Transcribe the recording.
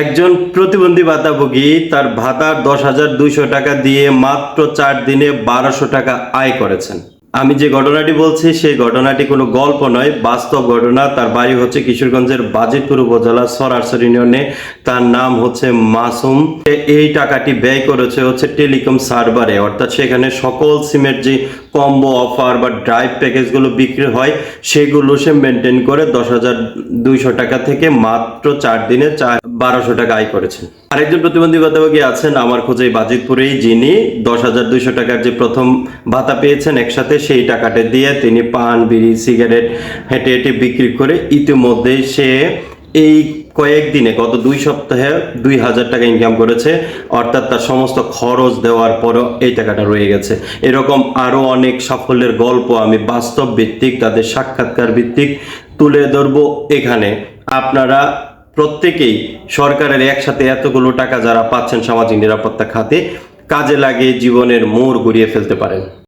একজন প্রতিবন্ধী ভাতাভোগী তার ভাতার দশ হাজার দুইশো টাকা দিয়ে মাত্র চার দিনে বারোশো টাকা আয় করেছেন। আমি যে ঘটনাটি বলছি, সেই ঘটনাটি কোনো গল্প নয়। বাস্তব ঘটনা, তার বাড়ি হচ্ছে কিশোরগঞ্জের বাজিতপুর উপজেলা সরাসর ইউনিয়নে। তার নাম হচ্ছে মাসুম। এই টাকাটি ব্যয় করেছে হচ্ছে টেলিকম সার্ভারে, অর্থাৎ সেখানে সকল সিমের যে কম্বো অফার বা ড্রাইভ প্যাকেজগুলো বিক্রি হয়, সেগুলো সে মেনটেন করে দশ হাজার দুইশো টাকা থেকে মাত্র চার দিনে চার বারোশো টাকা আয় করেছেন। আরেকজন প্রতিবন্ধী ভাতাভোগী আছেন আমার খোঁজে বাজিতপুরেই, যিনি দশ হাজার দুইশো টাকার যে প্রথম ভাতা পেয়েছেন একসাথে, সেই টাকাটা দিয়ে তিনি পান, বিড়ি, সিগারেট হেঁটে হেঁটে বিক্রি করে ইতিমধ্যে সে এই কয়েকদিনে গত দুই সপ্তাহে দুই হাজার টাকা ইনকাম করেছে। অর্থাৎ তার সমস্ত খরচ দেওয়ার পরও এই টাকাটা রয়ে গেছে। এরকম আরও অনেক সাফল্যের গল্প আমি বাস্তব ভিত্তিক, তাদের সাক্ষাৎকার ভিত্তিক তুলে ধরবো এখানে। আপনারা প্রত্যেকেই সরকারের একসাথে এতগুলো টাকা যারা পাচ্ছেন সামাজিক নিরাপত্তা খাতে, কাজে লাগিয়ে জীবনের মোড় ঘুরিয়ে ফেলতে পারেন।